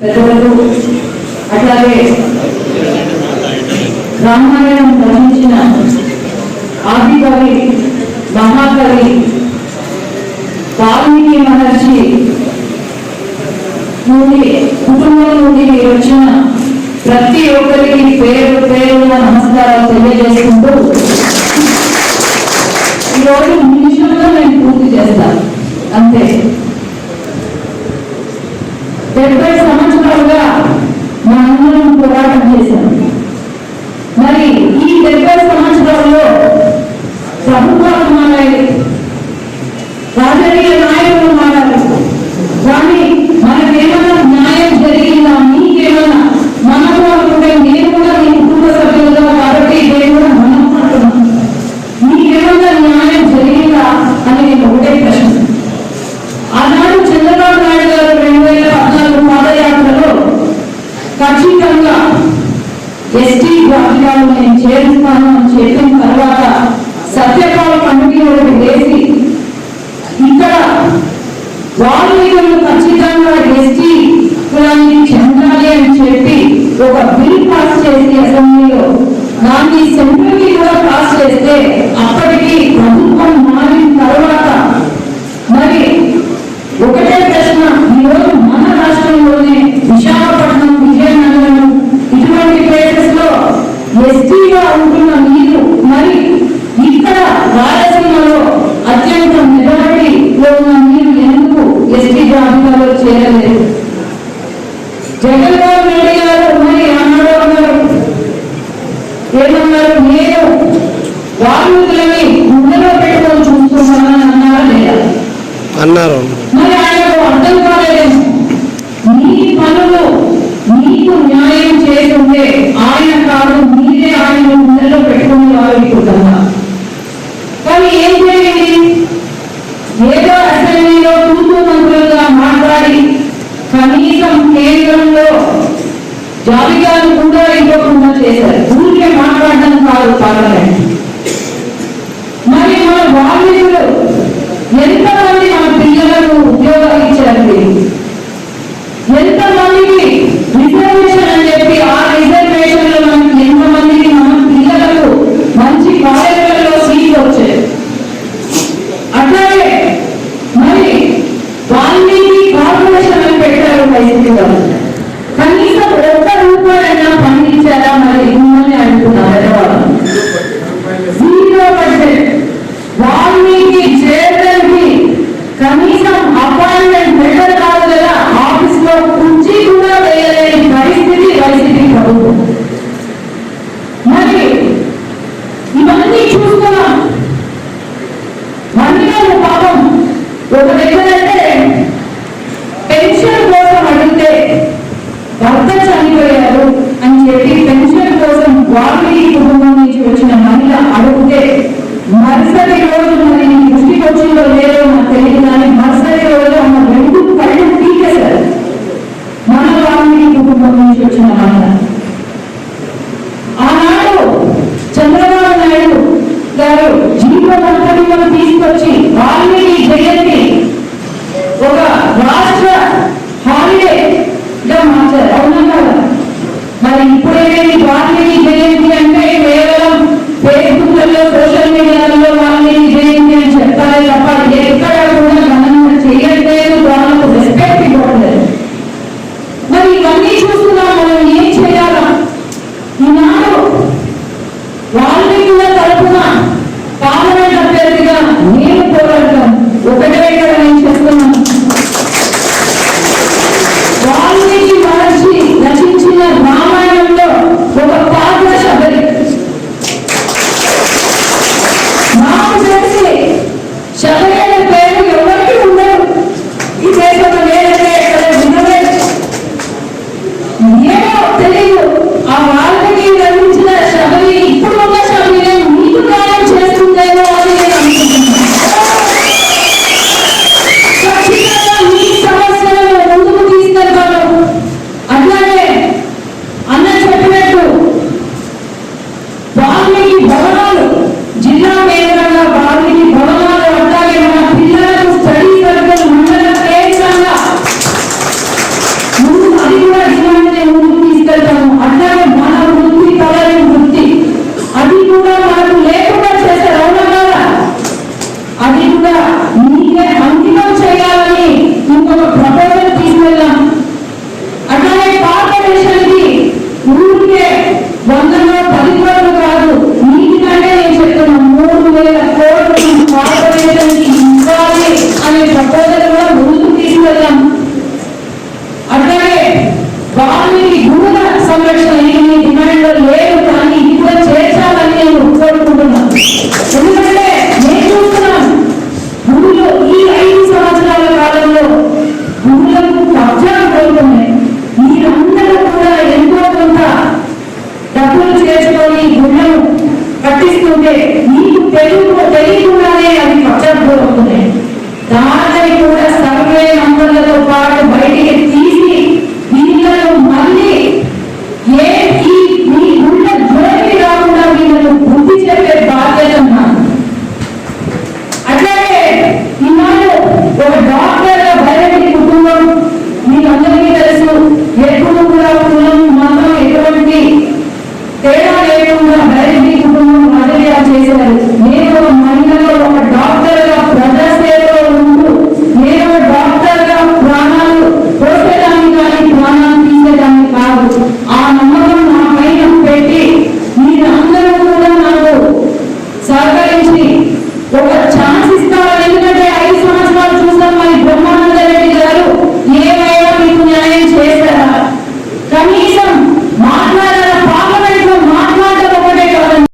పెద్దలు అట్లాగే రామాయణం రచించిన ఆదికవి మహాకవి వాల్మీకి మహర్షి నుండి కుటుంబం నుండి వచ్చిన ప్రతి ఒక్కరికి పేరు పేరున నమస్కారాలు తెలియజేస్తారు después జాబితాను నేను చేరుస్తాను అని చేసిన తర్వాత సత్యపాల పండుగ ఒకటి వేసి ఇక్కడ వాళ్ళు ఖచ్చితంగా ఎస్టీ కులాన్ని చెందాలి అని చెప్పి ఒక బిల్ పాస్ చేసి అసెంబ్లీలో దాన్ని సెంట్రల్కి కూడా పాస్ చేస్తే అప్పటికి ప్రభుత్వం మారిన తర్వాత మరి ఒకటే ప్రశ్న ఈరోజు మన రాష్ట్రంలోనే విశాఖపట్నం ఎస్టీగా ఉంటున్న మీరు మరి ఇక్కడ రాయలసీమలో అత్యంత మెజారిటీలో ఉన్న మీరు ఎందుకు ఎస్టీ జాబితాలో చేరలేదు? జగన్మోహన్ రెడ్డి గారు మరి అన్నాడు అన్నారు. ఏమన్నారు? నేను వాల్మీకులని ముందులో పెట్టుకొని చూస్తున్నానని అన్నారా లేదా? అన్నారు. మరి ఆయనకు అర్థం కాలేదు? మీ పనులు మీకు న్యాయం చేస్తుంటే ఆయన కాదు మీరే ఆయన ముందరలో పెట్టుకుని వాడుకుంటున్నా కానీ ఏం చేయండి ఏదో అసెంబ్లీలో తూతూ మంత్రులుగా మాట్లాడి కనీసం కేంద్రంలో జాబితాను కూడా ఇవ్వకుండా చేశారు. ఊరికే మాట్లాడడం కాదు పార్లమెంట్. హాలిడేగా అవునా కదా మరి ఇప్పుడేమి వాల్మీకి జయంతి అంటే కేవలం ఫేస్బుక్లలో సోషల్ మీడియాలో వాల్మీకి జయంతి అని చెప్తారే తప్ప যাচ্ছে সারা ಸಂರಕ್ಷಣೆ